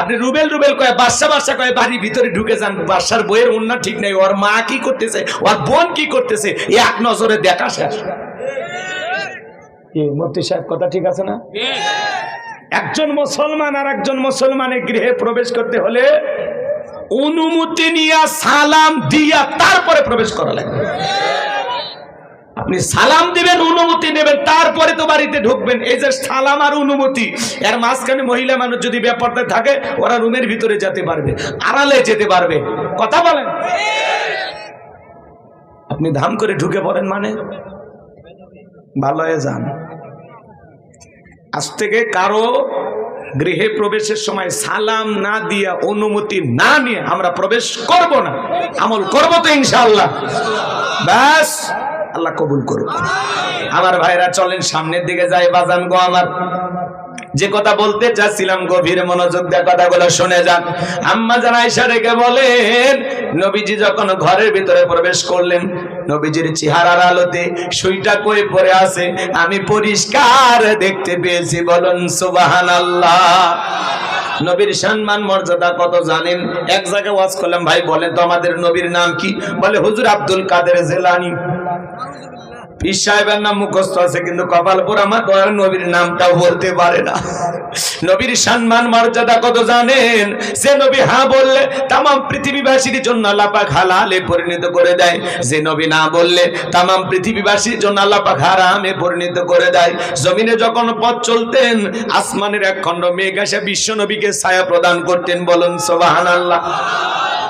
আপনি রুবেল রুবেল কয়ে বাসা বাসা কয়ে বাড়ির ভিতরে ঢুকে যান। বাসার বইয়ের অন্য ঠিক নেই, ওর মা কি করতেছে, ওর বোন কি করতেছে, এক নজরে দেখা শেষ। মন্ত্রী সাহেব, কথা ঠিক আছে না? একজন মুসলমান আর একজন মুসলমানের গৃহে প্রবেশ করতে হলে অনুমতি নিয়ে সালাম দিয়া তারপরে প্রবেশ করা লাগবে। আপনি সালাম দিবেন, অনুমতি নেবেন, তারপরে তো বাড়িতে ঢুকবেন। এই যে সালাম আর অনুমতি, এর মাঝখানে মহিলা মানুষ যদি ব্যাপারটা থাকে, ওরা রুমের ভিতরে যেতে পারবে, আড়ালে যেতে পারবে। কথা বলেন। আপনি ধাম করে ঢুকে পড়েন মানে? ভালো হয়ে যান। আজ থেকে কারও গৃহে প্রবেশের সময় সালাম না দিয়া, অনুমতি না নিয়ে আমরা প্রবেশ করব না। আমল করব তো ইনশাআল্লাহ। ব্যাস। আল্লাহ কবুল করুক। আমার ভাইরা, চলেন সামনের দিকে যাই, বাজান গো আমার। যে কথা বলতে চাচ্ছিলাম, গভীর মনোযোগ দিয়ে কথাগুলো শুনে যান। আম্মা জান আয়েশা রেখে বলেন, নবীজি যখন ঘরের ভিতরে প্রবেশ করলেন, নবীজির চেহারার আলোতে সুইটা কই পরে আছে, আমি পরিষ্কার দেখতে পেয়েছি, বলুন সুবহানাল্লাহ। নবীর সম্মান, মর্যাদা কত জানেন? এক জায়গায় ওয়াজ করলাম, ভাই বলেন তো আমাদের নবীর নাম কি? বলে, হুজুর আব্দুল কাদের জেলানি। পীর সাহেবের নাম মুখস্থ আছে, কিন্তু কপালপুর আমার দয়ার নবীর নামটাও বলতে পারে না। নবীর সম্মান, মর্যাদা কত জানেন? নবী হ্যাঁ বললে পৃথিবীবাসীর জন্য পরিণত করে দেয়। যে নবী না বললে তাম পৃথিবীবাসীর জন্য পরিণত করে দেয়। জমিনে যখন পথ চলতেন, আসমানের এক খণ্ড মেঘ এসে বিশ্ব নবীকে ছায়া প্রদান করতেন, বলুন সোবাহান আল্লাহ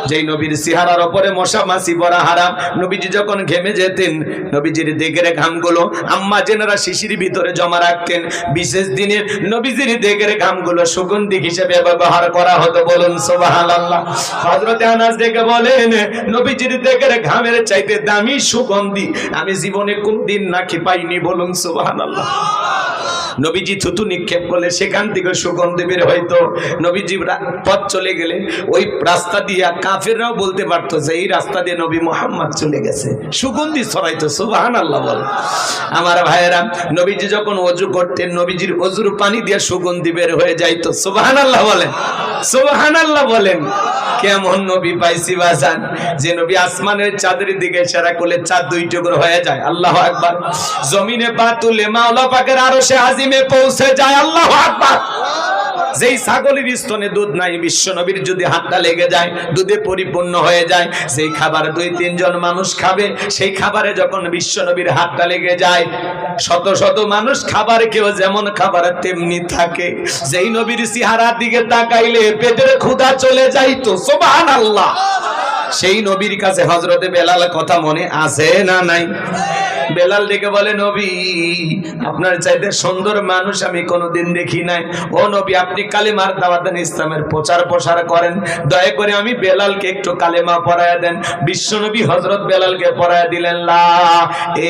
যেই নবীর সিহারার ওপরে মশা মাছি পরা হারাম, নবীজি যখন ঘেমে যেতেন, নবীজির দেগের ঘামগুলো আম্মা জেনারা শিশির ভিতরে জমা রাখতেন। বিশেষ দিনের নবীজির দেগের ঘামগুলো সুগন্ধি হিসেবে ব্যবহার করা হতো, বলুন সুবহানাল্লাহ। হযরতে আনাস দেখে বলেন, নবীজির দেগের ঘামের চাইতে দামি সুগন্ধি আমি জীবনে কোনদিন নাকি পাইনি, বলুন সুবহানাল্লাহ। নবীজি থুতু নিক্ষেপ করলে সেখান থেকে সুগন্ধে বের হয়তো নবীজি পথ চলে গেলে ওই রাস্তা দিয়া কাফেররাও বলতে পারতো যে, এই রাস্তা দিয়ে নবী মোহাম্মদ চলে গেছে। সুগন্ধি ছড়াইতো সুবাহান আল্লাহ বল। আমার ভাইয়েরা, নবীজি যখন অজু করতেন, নবীজির অজুর পানি দিয়ে সুগন্ধি বের হয়ে যাইতো সুবাহান আল্লাহ বলেন সুবাহান আল্লাহ বলেন। কেমন নবী পাইছি বাজান যে নবী আসমানের চাঁদের দিকে ইশারা করলে চাঁদ দুই টুকরো হয়ে যায়। আল্লাহ আকবার। জমিনে পা তুলে মাওলা পাকের আরও সে আজিমে পৌঁছে যায়। আল্লাহ আকবার। যেই ছাগলের স্তনে দুধ নাই, বিশ্ব নবীর যদি হাতটা লেগে যায়, দুধে পরিপূর্ণ হয়ে যায় সেই খাবার দুই, তিনজন মানুষ খাবে, সেই খাবারে যখন বিশ্ব নবীর হাতটা লেগে যায়, শত শত মানুষ খাবার কেউ যেমন খাবার তেমনি থাকে। যেই নবীর সিহারার দিকে তাকাইলে পেটের ক্ষুধা চলে যাইতো সোবাহান আল্লাহ সেই নবীর কাছে হজরতে বেলাল কথা মনে আছে না নাই? বেলাল ডেকে বলে, নবী, আপনার চাইতে সুন্দর মানুষ আমি কোনোদিন দেখি নাই। ও নবী, আপনি কালেমার দাওয়াত দেন, ইসলামের প্রচার প্রসার করেন। দয়া করে আমি বেলালকে একটু কালেমা পড়ায়া দেন। বিশ্ব নবী হজরত বেলালকে পড়ায়া দিলেন, লা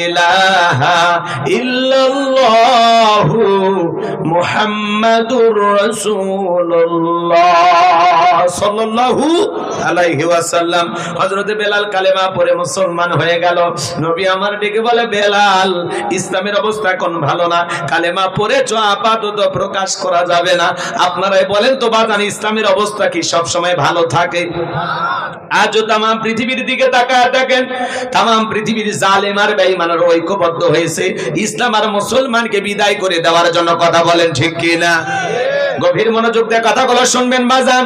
ইলাহা ইল্লাল্লাহু মুহাম্মাদুর রাসূলুল্লাহ সাল্লাল্লাহু আলাইহি ওয়াসাল্লাম। বেলাল কালেমা পড়ে মুসলমান হয়ে গেল। নবী আমার ডেকে বলে বেলাল, ইসলামের অবস্থা এখন ভালো না। কালেমা পড়ে চ আপাতত প্রকাশ করা যাবে না। আপনারাই বলেন তো, বাজান, ইসলামের অবস্থা কি সব সময় ভালো থাকে? আজও তাম পৃথিবীর দিকে তাকায় দেখেন তাম পৃথিবীর জালেম আর বেঈমানের ঐক্যবদ্ধ হয়েছে। ইসলাম আর মুসলমানকে বিদায় করে দেওয়ার জন্য কথা বলেন ঠিক কি না গভীর মনোযোগ দিয়ে কথাগুলো শুনবেন, বাজান।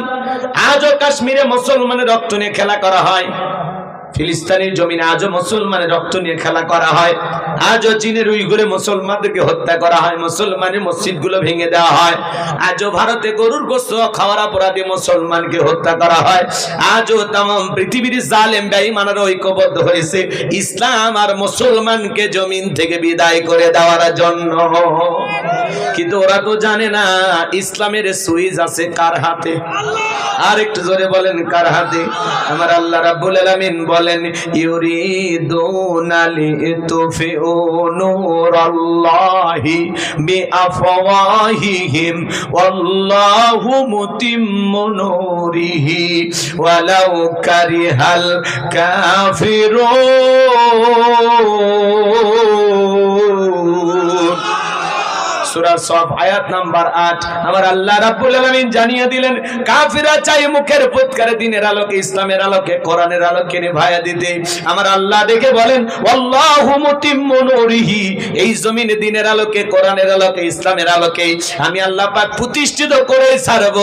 আজও কাশ্মীরে মুসলমানের রক্ত নিয়ে খেলা করা হয়। ফিলিস্তিনের জমিনে আজও মুসলমানের রক্ত নিয়ে খেলা করা হয়। আজও চীনের উইগুরে মুসলমানদেরকে হত্যা করা হয়। মুসলমানের মসজিদগুলো ভেঙে দেওয়া হয়। আজও ভারতে গরুর গোস্ত খাওয়ার অপরাধে মুসলমানকে হত্যা করা হয়। আজও তাম পৃথিবীর জালেম বেঈমানের ঐক্যবদ্ধ হয়েছে। ইসলাম আর মুসলমানকে জমিন থেকে বিদায় করে দেওয়ার জন্য। কিন্তু ওরা তো জানে না ইসলামের সুইচ আছে কার হাতে। আর একটু জোরে বলেন, কার হাতে? আমার আল্লাহ রাব্বুল আলামিন বলেন ইউরিদুনা লিতুফিউ নূরাল্লাহি বিআফওয়াহিহিম, ওয়াল্লাহু মুতিম্মু নূরিহি, ওয়ালাউ কারিহাল কাফিরুন। সূরা সফ আয়াত নাম্বার 8 আমার আল্লাহ রাব্বুল আলামিন জানিয়ে দিলেন কাফিরা চাই মুখের ফুৎকারে দিনের আলোকে, ইসলামের আলোকে আমি আল্লাহ প্রতিষ্ঠিত করে ছাড়ব।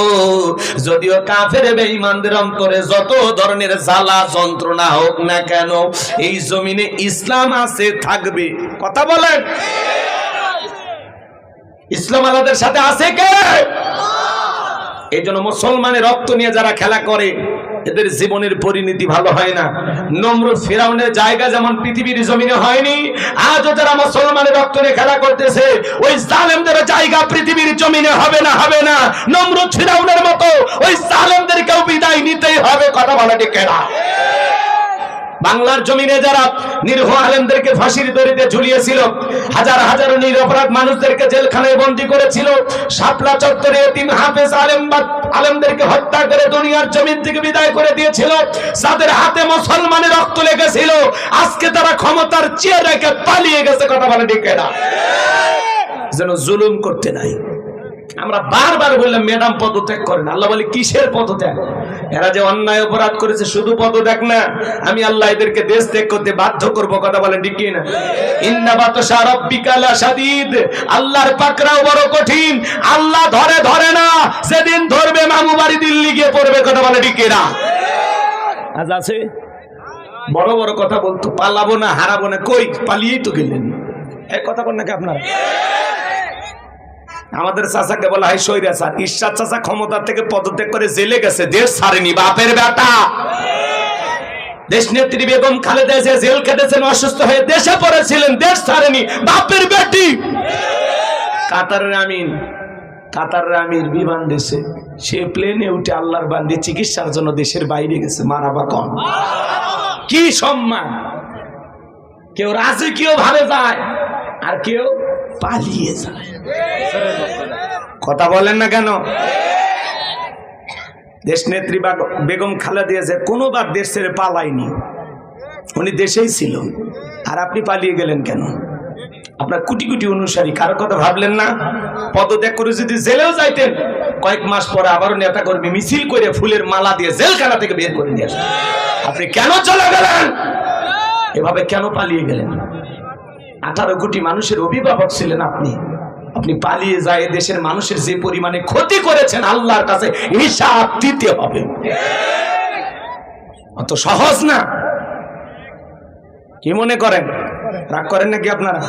যদিও কাফের বেঈমানদের অন্তরে যত ধরনের জ্বালা, যন্ত্রণা হোক না কেন, এই জমিনে ইসলাম আছে, থাকবে। কথা বলেন? ইসলাম আলাদের সাথে আছে কে? এই জন্য মুসলমানের রক্ত নিয়ে যারা খেলা করে, এদের জীবনের পরিণতি ভালো হয় না। নমরুদ ফেরাউনের জায়গা যেমন পৃথিবীর জমিনে হয়নি, আজও যারা মুসলমানের রক্ত নিয়ে খেলা করতেছে, ওই জালেমদের জায়গা পৃথিবীর জমিনে হবে না হবে না। নমরুদ ফেরাউনের মতো ওই জালেমদেরকেও বিদায় নিতেই হবে, কথা বলা ঠিক না বাংলার জমিনে যারা নির্ভ আলেমদেরকে ফাঁসির দড়িতে ঝুলিয়েছিল, হাজার হাজার নিরপরাধ মানুষদেরকে জেলখানায় বন্দী করেছিল, শাপলা চত্বরে এতিম হাফেজ আলেমবাদ আলেমদেরকে হত্যা করে দুনিয়ার জমিন থেকে বিদায় করে দিয়েছিল, যাদের হাতে মুসলমানের রক্ত লেগেছিল, আজকে তারা ক্ষমতার চেয়ে রেখে পালিয়ে গেছে, কথা বলে ঠিক না যেন জুলুম করতে নাই। আমরা বারবার বললাম, ম্যাডাম, পদত্যাগ করেন। আল্লাহ বলে, কিসের পদত্যাগ? এরা যে অন্যায় অপরাধ করেছে, শুধু পদ পদত্যাগ না, আমি আল্লাহ এদেরকে দেশ ত্যাগ করতে বাধ্য করব, কথা বলেন ঠিক কি না? ইন্না বাতাসা রাব্বিকা লাশাদীদ আল্লাহর পাকড়াও বড় কঠিন। আল্লাহ ধরে ধরে না সেদিন ধরবে মামু বাড়ি দিল্লি গিয়ে পড়বে, কথা বলে ঠিক কি না? আজ আছে? বড় বড় কথা বলতো, পালাবো না, হারাবো না, কই? পালিয়েই তো গেলেন। এক কথা বল নাকি আপনারা? আমাদের চাচাকে বলা হয় সৈরা স্যার ঈশ্বর চাচা ক্ষমতা থেকে পদত্যাগ করে জেলে গেছে, দেশ ছাড়েনি, বাপের বেটা। দেশ নেত্রী বেগম খালেদা জিয়া জেল কেটেছেন অসুস্থ হয়ে দেশে পড়েছিলেন, দেশ ছাড়েনি, বাপের বেটি। কাতারের আমিন, কাতারের আমির বিমান দেশে, সে প্লেনে উঠে আল্লাহর বান্দি চিকিৎসার জন্য দেশের বাইরে গেছে, মারা মারাবা কম কি সম্মান? কেউ রাজকীয় ভাবে যায়, আর কেউ পালিয়ে যায়। কথা বলেন না কেন? দেশ নেত্রী বাগ- বেগম খালেদা যে কোনোবার দেশ ছেড়ে পালায়নি, উনি দেশেই ছিল। আর আপনি পালিয়ে গেলেন কেন? আপনার কোটি কোটি অনুসারী, কারও কথা ভাবলেন না? পদত্যাগ করে যদি জেলেও যাইতেন, কয়েক মাস পরে আবারও নেতা কর্মী মিছিল করে ফুলের মালা দিয়ে জেলখানা থেকে বের করে নিয়ে আসেন আপনি কেন চলে গেলেন? এভাবে কেন পালিয়ে গেলেন? আঠারো কোটি মানুষের অভিভাবক ছিলেন আপনি। আপনি পালিয়ে যায় দেশের মানুষের যে পরিমাণে ক্ষতি করেছেন, আল্লাহর কাছে হিসাব দিতে হবে। অত সহজ না। কি মনে করেন? রাগ করেন নাকি আপনারা?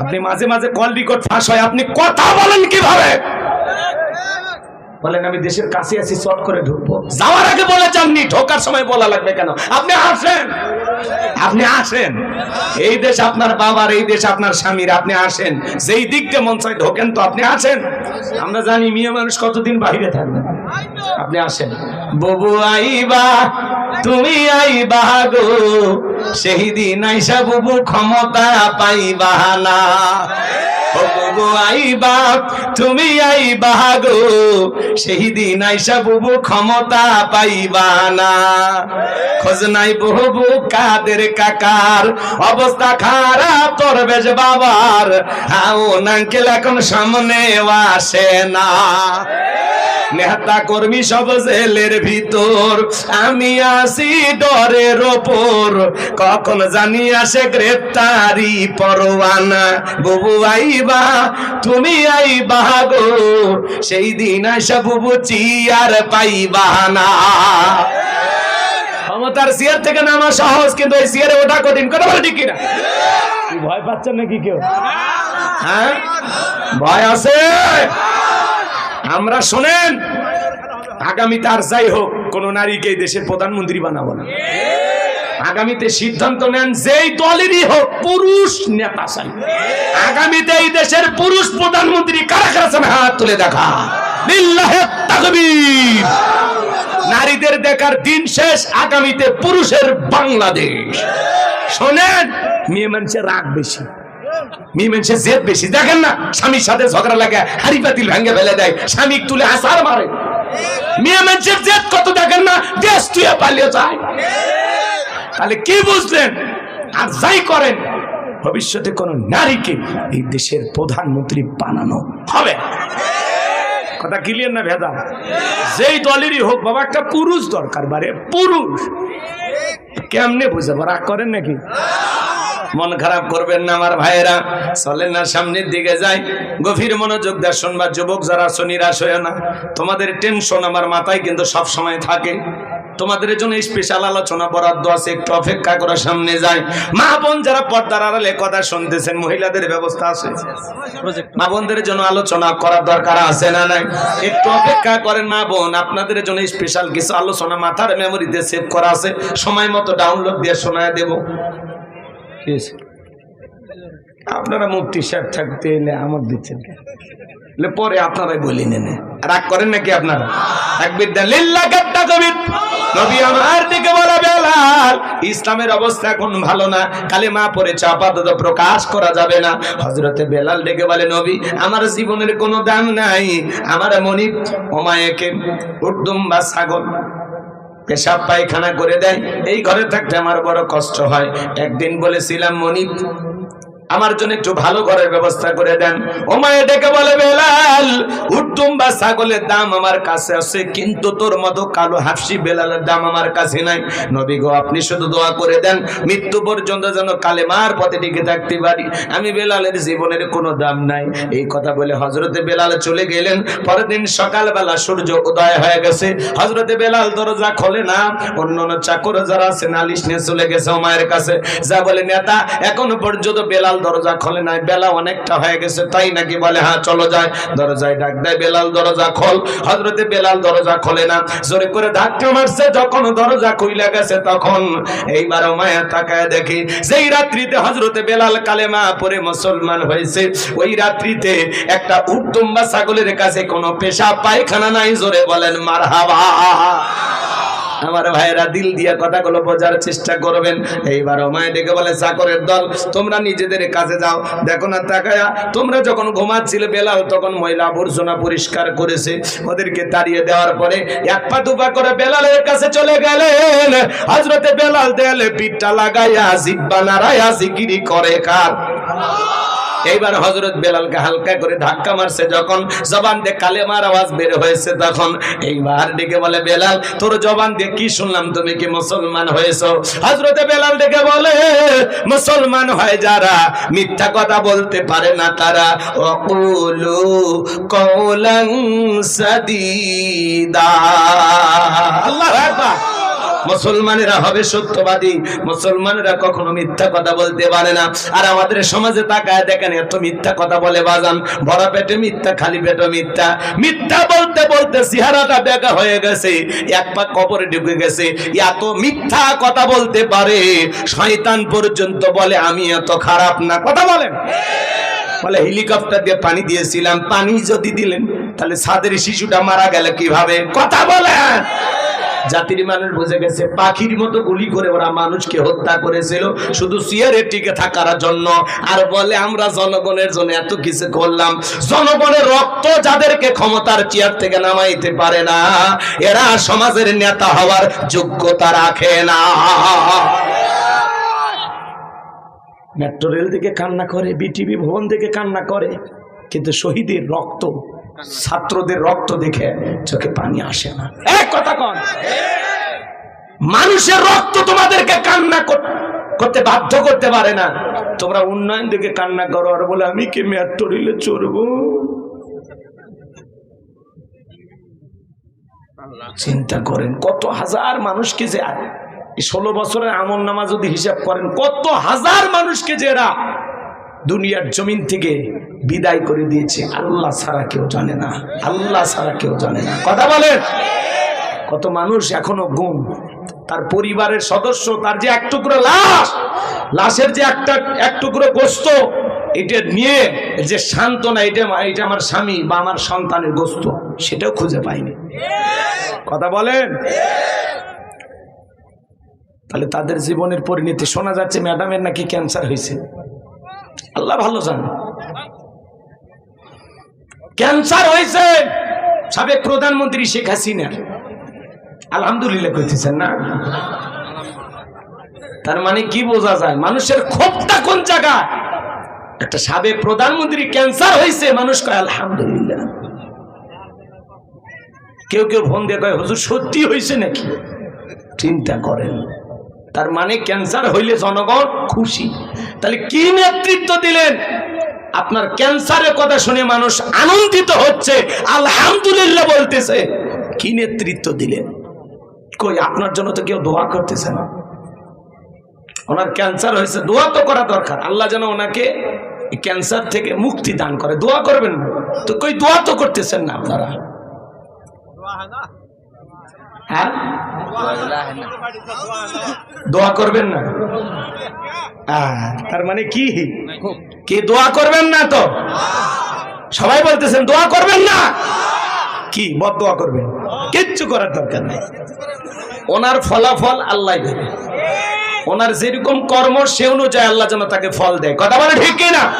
আপনি মাঝে মাঝে কল রেকর্ড ফাঁস হয়, আপনি কথা বলেন কীভাবে? বলেন, আমি দেশের কাছে আছি, চট করে ঢুকবো। যাওয়ার আগে বলে যাননি ঢোকার সময় বলা লাগবে কেন? আপনি আসেন। আপনি আসেন। এই দেশ আপনার বাবার, এই দেশ আপনার স্বামীর, আপনি আসেন। যেই দিক দিয়ে মন চাই ঢোকেন তো আপনি আসেন। আমরা জানি মেয়ে মানুষ কতদিন বাইরে থাকবেন আপনি আসেন। ববু আইবা, তুমি আইবা গো, সেই দিন আইসা বুবু ক্ষমতা পাইবা না। বুবু আইবা তুমি আইবা গো সেই দিন আইসা বুবু ক্ষমতা পাইবা না। খোঁজ নাই বহু কাদের কাকার, অবস্থা খারাপ বাবার। আও নাঙ্কেল এখন সামনে আসে না। নেতা কর্মী সব জেলের ভিতর, আমি আসি ডরের ওপর। কখন জানি আসে গ্রেপ্তারি পরোয়ানা। বুবু আইবা তুমি আইবা গো। সেই দিন আসা বুবু চিয়ার পাইবা না। ক্ষমতার চেয়ার থেকে নামা সহজ কিন্তু এই চেয়ারে ওঠা কঠিন। কথা বলে ঠিক কিনা? ভয় পাচ্ছেন নাকি কেউ? হ্যাঁ? ভয় আছে? আমরা শোনেন আগামী তার যাই হোক কোন নারীকে দেশের প্রধানমন্ত্রী বানাবো না। আগামীতে সিদ্ধান্ত নেন, যেই দলেরই হোক পুরুষ নেতা চাই। আগামীতে এই দেশের পুরুষ প্রধানমন্ত্রী কারা কারা চান হাত তুলে দেখা। নারীদের দেখার দিন শেষ, আগামীতে পুরুষের বাংলাদেশ। শোনেন, মেয়ে মানুষের রাগ বেশি। মেয়ে মানুষের জেদ বেশি। দেখেন না, স্বামীর সাথে ঝগড়া লাগে, হাড়ি পাতিল ভেঙে ফেলে দেয়, স্বামী তুলে আসার মারে। মেয়ে মানুষের জেদ কত দেখেন না, দেশ তুই পালিয়ে যায়। তাহলে কি বুঝলেন? আর যাই করেন, ভবিষ্যতে কোনো নারীকে এই দেশের প্রধানমন্ত্রী বানানো হবে। কথা ক্লিয়ার না ভেদা? যেই দলেরই হোক, বাবা, একটা পুরুষ দরকার, বারে পুরুষ। কেমনে বুঝাবো রাগ করেন নাকি? মন খারাপ করবেন না আমার ভাইয়েরা, চলেন না সামনের দিকে যাই। গভীর মনোযোগ দেয় শুনবা, যুবক যারা আছো নিরাশ হয়ে না, তোমাদের টেনশন আমার মাথায় কিন্তু সব সময় থাকে। তোমাদের জন্য স্পেশাল আলোচনা বরাদ্দ আছে একটু অপেক্ষা করে সামনে যায় মা বোন যারা পর্দার আড়ালে কথা শুনতেছেন মহিলাদের ব্যবস্থা আছে? মা বোনদের জন্য আলোচনা করার দরকার আছে না নাই? একটু অপেক্ষা করেন মা বোন আপনাদের জন্য স্পেশাল কিছু আলোচনা মাথার মেমোরিতে সেভ করা আছে। সময় মতো ডাউনলোড দিয়ে শোনায় দেবো? আপনারা মুক্তি সাহেব থাকতে এলে আমার দিচ্ছেন? এলে পরে আপনারাই বলি নেনে। রাগ করেন নাকি আপনারা? একবির দেন লিল্লা কাট্টা কবির নবী আমার দিকে বলা বেলাল, ইসলামের অবস্থা এখন ভালো না কালে মা পড়েছে আপাতত প্রকাশ করা যাবে না। হজরতে বেলাল ডেকে বলে, নবী, আমার জীবনের কোনো দাম নাই। আমার মনিব ওমায়েকে উর্দুম বা ছাগল পেশাব পায়খানা করে দেয়। এই ঘরে থাকতে আমার বড় কষ্ট হয়। একদিন বলেছিলাম মনিব আমার জন্য একটু ভালো ঘরের ব্যবস্থা করে দেন। ও মায়ে ডেকে বলে, বেলাল উত্তম বা ছাগলের দাম আমার কাছে আছে, কিন্তু তোর মতো কালো হাফসি বেলালের দাম আমার কাছে নাই। নবী গো, আপনি শুধু দোয়া করে দেন, মৃত্যু পর্যন্ত যেন কালেমার পথে টিকে থাকতে পারি। আমি বেলালের জীবনের কোনো দাম নাই। এই কথা বলে হজরতে বেলাল চলে গেলেন। পরের দিন সকালবেলা সূর্য উদয় হয়ে গেছে। হজরতে বেলাল দরজা খোলে না। অন্য চাকর যারা আছে, নালিশ নিয়ে চলে গেছে ও মায়ের কাছে। যা বলে, নেতা, এখনও পর্যন্ত বেলাল দরজা খোলে নাই বেলা অনেকটা হয়ে গেছে, তাই নাকি বলে হ্যাঁ চলো যায় দরজায় ডাক দেয়, বেলাল, দরজা খোল। হজরতে বেলাল দরজা খোলে না, জোরে করে ধাক্কা মারছে, যখন দরজা খুইলা গেছে, তখন এইবার মায়া তাকায় দেখি, যেই রাত্রিতে হজরতে বেলাল কালেমা পরে মুসলমান হয়েছে, ওই রাত্রিতে একটা উত্তম বা ছাগলের কাছে কোনো পেশা, পায়খানা নাই, জোরে বলেন মার আমার ভাইয়েরা দিল দিয়ে কথাগুলো বোঝার চেষ্টা করবেন। এইবার মায় ডেকে বলে চাকরের দল, তোমরা নিজেদের কাছে যাও। দেখো না, তাকায়া, তোমরা যখন ঘুমাচ্ছিলে বেলাল তখন ময়লা আবর্জনা পরিষ্কার করেছে। ওদেরকে তাড়িয়ে দেওয়ার পরে এক পা দুপা করে বেলালের কাছে চলে গেলেন। হজরতে বেলাল দেয়ালে পিঠটা লাগাইয়া জিব্বা নাড়াইয়া জিকিরি করে কার? এইবার হজরত বেলালকে হালকা করে ধাক্কা মারছে, যখন জবান দিয়ে কালেমার আওয়াজ বের হয়েছে, তখন এইবার ডেকে বলে, বেলাল, তোর জবান দিয়ে কি শুনলাম? তুমি কি মুসলমান হয়েছো? হজরতে বেলাল ডেকে বলে, মুসলমান হয় যারা, মিথ্যা কথা বলতে পারে না তারা। অকুলু কৌলং সাদিদা। আল্লাহু মুসলমানেরা হবে সত্যবাদী। মুসলমানেরা কখনো মিথ্যা কথা বলতে পারে না। আর আমাদের সমাজে তাকায় দেখেন, এত মিথ্যা কথা বলে বাজান। ভরা পেটে মিথ্যা, খালি পেটে মিথ্যা। মিথ্যা বলতে বলতে চেহারাটা বেগা হয়ে গেছে। এক পা কবরে ঢুকে গেছে। এত মিথ্যা কথা বলতে পারে, শয়তান পর্যন্ত বলে, আমি এত খারাপ না। কথা বলেন। বলে, হেলিকপ্টার দিয়ে পানি দিয়েছিলাম। পানি যদি দিলেন, তাহলে সাদের শিশুটা মারা গেল কীভাবে? কথা বলেন। জাতির মানুষ বুঝে গেছে, পাখির মতো গুলি করে ওরা মানুষকে হত্যা করেছিল। শুধু চেয়ারে টিকে থাকার জন্য। আর বলে, আমরা জনগণের জন্য এত কিছু করলাম। জনগণের রক্ত যাদেরকে ক্ষমতার চেয়ার থেকে নামাইতে পারে না, এরা সমাজের নেতা হওয়ার যোগ্যতা রাখে না। মেট্রো রেল থেকে কান্না করে, বিটিভি ভবন থেকে কান্না করে, কিন্তু শহীদের রক্ত ছাত্রদের রক্ত দেখে চোখে পানি আসে না। এক কথা কন। মানুষের রক্ত তোমাদেরকে কান্না কর- করতে বাধ্য করতে পারে না। তোমরা উন্নয়ন দেখে কান্না করো আর বলে আমি কি মেট্রো রেলে চড়বো? চিন্তা করেন কত হাজার মানুষকে যে এই ষোলো বছরের আমল নামা যদি হিসাব করেন কত হাজার মানুষকে যে এরা দুনিয়ার জমিন থেকে বিদায় করে দিয়েছে। আল্লাহ ছাড়া কেউ জানে না। আল্লাহ ছাড়া কেউ জানে না। কথা বলেন। কত মানুষ এখনও গুম। তার পরিবারের সদস্য, তার যে এক টুকরো লাশ, লাশের যে একটা, এক টুকরো গোস্ত, এটা নিয়ে যে সান্ত্বনা, এটা এটা আমার স্বামী বা আমার সন্তানের গোস্ত, সেটাও খুঁজে পাইনি। কথা বলেন। তাহলে তাদের জীবনের পরিণতি শোনা যাচ্ছে, ম্যাডামের নাকি ক্যান্সার হয়েছে। আল্লাহ ভালো জান। ক্যান্সার হয়েছে। সাবেক প্রধানমন্ত্রী শেখ হাসিনার আলহামদুলিল্লাহ কইতেছেন না। তার মানে কি বোঝা যায়? মানুষের ক্ষোভটা কোন জায়গায়? একটা সাবেক প্রধানমন্ত্রী ক্যান্সার হয়েছে, মানুষ কয়, আলহামদুলিল্লাহ। কেউ কেউ ফোন দিয়ে কয়, হুজুর, সত্যি হয়েছে নাকি? চিন্তা করেন। তার মানে ক্যান্সার হইলে জনগণ খুশি। তাহলে কি নেতৃত্ব দিলেন? আপনার ক্যান্সারের কথা শুনে মানুষ আনন্দিত হচ্ছে, আলহামদুলিল্লাহ বলতেছে। কি নেতৃত্ব দিলেন? কই, আপনার জন্য তো কেউ দোয়া করতেছে না। ওনার ক্যান্সার হয়েছে, দোয়া তো করা দরকার। আল্লাহ যেন ওনাকে ক্যান্সার থেকে মুক্তি দান করে। দোয়া করবেন না। তো কই, দোয়া তো করতেছেন না আপনারা। হ্যাঁ? দোয়া করবেন না। তার মানে কি? কি দোয়া করবেন না তো? সবাই বলতেছেন, দোয়া করবেন না? কি, বদ দোয়া করবেন? কিচ্ছু করার দরকার নেই। ওনার ফলাফল আল্লাহ দেবে। ওনার যেরকম কর্ম, সে অনুযায়ী আল্লাহ যেন তাকে ফল দেয়। কথা বলে ঠিক না?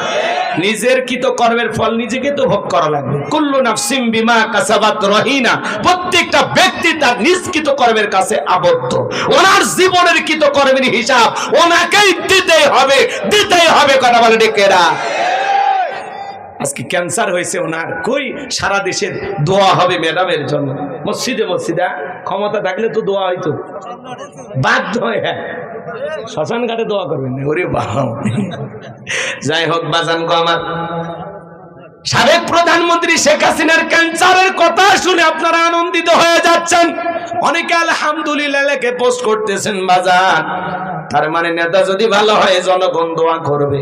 নিজের কৃত কর্মের ফল, নিজেকে তো ভোগ করা লাগবে। কুল্লু নাফসিম বিমা কাসাবাত রহিনা। প্রত্যেকটা ব্যক্তি তার নিজ কৃত কর্মের কাছে আবদ্ধ। ওনার জীবনের কৃত কর্মের হিসাব, ওনাকেই দিতেই হবে দিতেই হবে, কথা বলে ডেকেরা আজকে ক্যান্সার হয়েছে ওনার। কই? সারা দেশের দোয়া হবে ম্যাডামের জন্য। মসজিদে মসজিদা ক্ষমতা থাকলে তো দোয়া হইতো। বাধ্য হয়ে হ্যাঁ। শ্মশান ঘাটে দোয়া করবেন। ওরে বাবা। যাই হোক, বাজান গো আমার। সাবেক প্রধানমন্ত্রী শেখ হাসিনার ক্যান্সারের কথা শুনে আপনারা আনন্দিত হয়ে যাচ্ছেন। অনেকে আলহামদুলিল্লাহ লেখে পোস্ট করতেছেন বাজার তার মানে নেতা যদি ভালো হয়, জনগণ দোয়া করবে।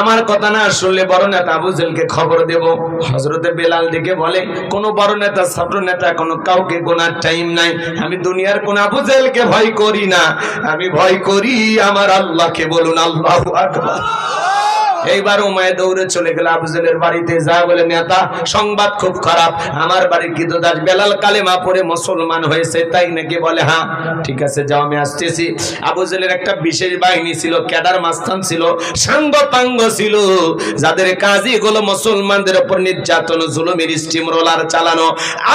আমার কথা না শুনলে বড় নেতা আবু খবর দেব। হজরতে বেলাল দিকে বলে, কোনো বড় নেতা ছোট নেতা, কোনো কাউকে গোনার টাইম নাই। আমি দুনিয়ার কোন আবু ভয় করি না। আমি ভয় করি আমার আল্লাহকে বলুন, আল্লাহ আকবার। এইবার উমায় দৌড়ে চলে গেল আবুজেলের বাড়িতে যা বলে, নেতা, সংবাদ খুব খারাপ। আমার বাড়ির গীতদাস বেলাল কালেমা পড়ে মুসলমান হয়েছে, তাই নাকি বলে হ্যাঁ ঠিক আছে, যাও, আমি আসতেছি। আবুজেলের একটা বিশেষ বাহিনী ছিল, ক্যাডার মাস্তান ছিল সাঙ্গ পাঙ্গ ছিল, যাদের কাজই হলো মুসলমানদের উপর নির্যাতন, জুলুমের স্টিম রোলার চালানো।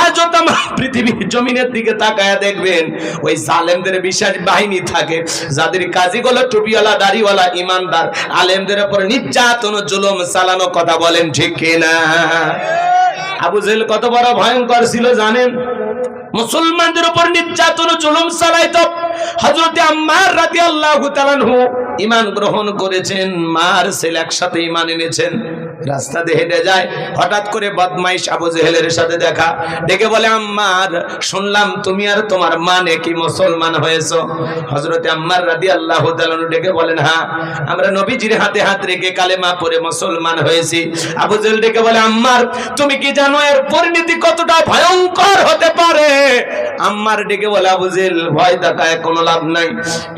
আজও তাম পৃথিবীর জমিনের দিকে তাকায় দেখবেন, ওই জালেমদের বিশেষ বাহিনী থাকে, যাদের কাজই হলো টুপিওয়ালা, দাড়িওয়ালা, ইমানদার, আলেমদের উপর নির্যাতন জুলুম, চালানো কথা বলেন ঠিক কিনা? আবু জেল কত বড় ভয়ঙ্কর ছিল জানেন? মুসলমানদের উপর নির্যাতন, জুলুম চালাইতো হযরতে আম্মার রাদিয়াল্লাহু আল্লাহ ইমান গ্রহণ করেছেন, মার ছেলে একসাথে ইমান এনেছেন। রাস্তা দিয়ে হেঁটে যায়, হঠাৎ করে বদমাইশ আবু জেহেলের সাথে দেখা। ডেকে বলে, আম্মার, শুনলাম তুমি আর তোমার মা নাকি মুসলমান হয়েছো? হযরতে আম্মার রাদিয়াল্লাহু তাআলা ডেকে বলেন হ্যাঁ আমরা নবীজির হাতে হাত রেখে কালেমা পড়ে মুসলমান হয়েছি। আবু জেহেল ডেকে বলে, আম্মার, তুমি কি জানো এর পরিণতি কতটা ভয়ঙ্কর হতে পারে? আম্মার ডেকে বলে, আবু জেহেল, ভয় দেখায়, কোনো লাভ নাই।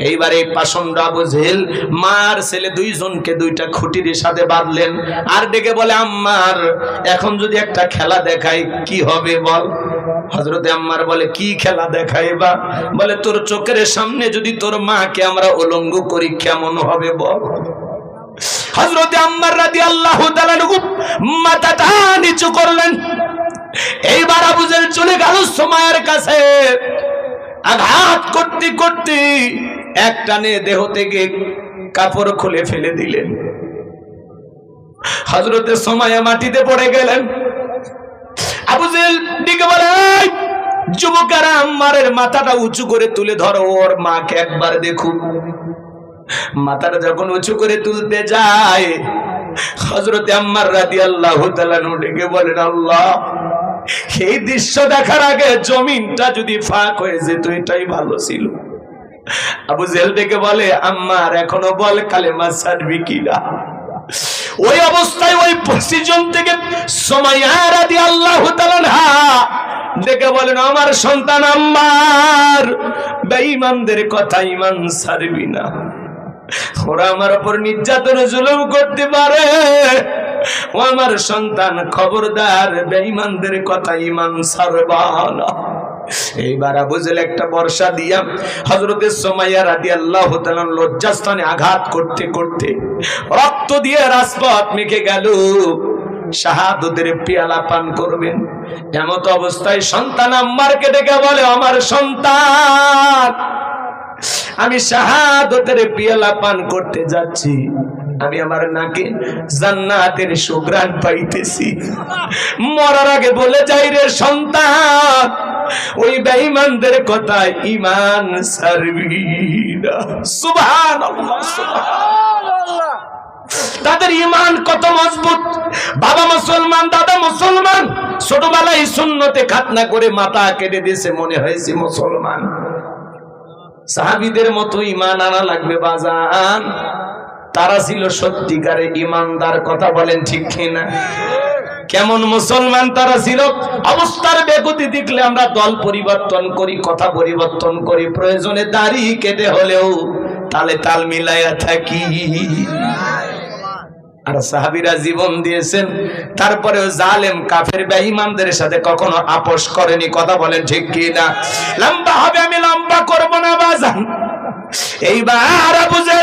এইবার এই পাষণ্ড আবু জেহেল, মার ছেলে দুইজনকে দুইটা খুঁটির সাথে বাঁধলেন। আর ডেকে বলে, আম্মার, এখন যদি একটা খেলা দেখাই, কি হবে বল? হজরতে আম্মার বলে, কি খেলা দেখাই বা বলে, তোর চোখের সামনে যদি তোর মাকে আমরা উলঙ্গ করি, কেমন হবে বল? হজরতে আম্মার রাদি আল্লাহ মাথাটা নিচু করলেন। এইবার আবুজেল চলে গেল সময়ের কাছে। আঘাত করতে করতে এক টানে দেহ থেকে কাপড় খুলে ফেলে দিলেন। হজরতের সময় মাটিতে পড়ে গেলেন। আবুজেল দিকে বলে "এই, আম্মারের মাথাটা উঁচু করে তুলে ধরো ওর মাকে একবার মাথাটা যখন উঁচু করে তুলতে যায় হজরতে আম্মার রাদি আল্লাহ ডেকে বলেন আল্লাহ এই দৃশ্য দেখার আগে জমিনটা যদি ফাঁক হয়ে যেত এটাই ভালো ছিল। আবু জেল ডেকে বলে আম্মার এখনও বল কালেমা কিনা? ওই অবস্থায় ওই পজিশন থেকে সময় আল্লাহ ডেকে বলেন, আমার সন্তান আম্মার, বেঈমানদের কথা ইমান ছাড়বি না। ওরা আমার উপর নির্যাতন জুলুম করতে পারে। ও আমার সন্তান খবরদার, বেঈমানদের কথা ইমান ছাড়বা না। এইবার বুঝল একটা বর্ষা দিয়া হজরতের সোমাইয়া রাদি আল্লাহ লজ্জাস্থানে আঘাত করতে করতে রক্ত দিয়ে রাজপথ মেখে গেল। শাহাদতের পেয়ালা পান করবেন। এমত অবস্থায় সন্তান আম্মারকে ডেকে বলে, আমার সন্তান, আমি শাহাদতের পিয়ালা পান করতে যাচ্ছি। আমি আমার নাকে জান্নাতের সুগ্রাণ পাইতেছি। মরার আগে বলে যাই রে সন্তান, ওই বেঈমানদের কথা ইমান সারবি না সুবহানাল্লাহ সুবহানাল্লাহ। তাদের ইমান কত মজবুত। বাবা মুসলমান, দাদা মুসলমান, ছোটবেলায় শূন্যতে খাতনা করে মাথা কেটে দিয়েছে মনে হয়েছে মুসলমান। সাহাবিদের মতো ইমান আনা লাগবে বাজান। তারা ছিল সত্যিকারে ইমানদার, কথা বলেন ঠিক কিনা? কেমন মুসলমান তারা ছিল? অবস্থার বেগতি দেখলে আমরা দল পরিবর্তন করি, কথা পরিবর্তন করি। প্রয়োজনে দাড়ি কেটে হলেও তালে তাল মিলাইয়া থাকি। আর সাহাবিরা জীবন দিয়েছেন, তারপরেও জালেম, কাফের বেঈমানদের সাথে কখনো আপোষ করেনি, কথা বলেন ঠিক কি না লম্বা হবে, আমি লম্বা করব না, বাজান। এইবার বুঝে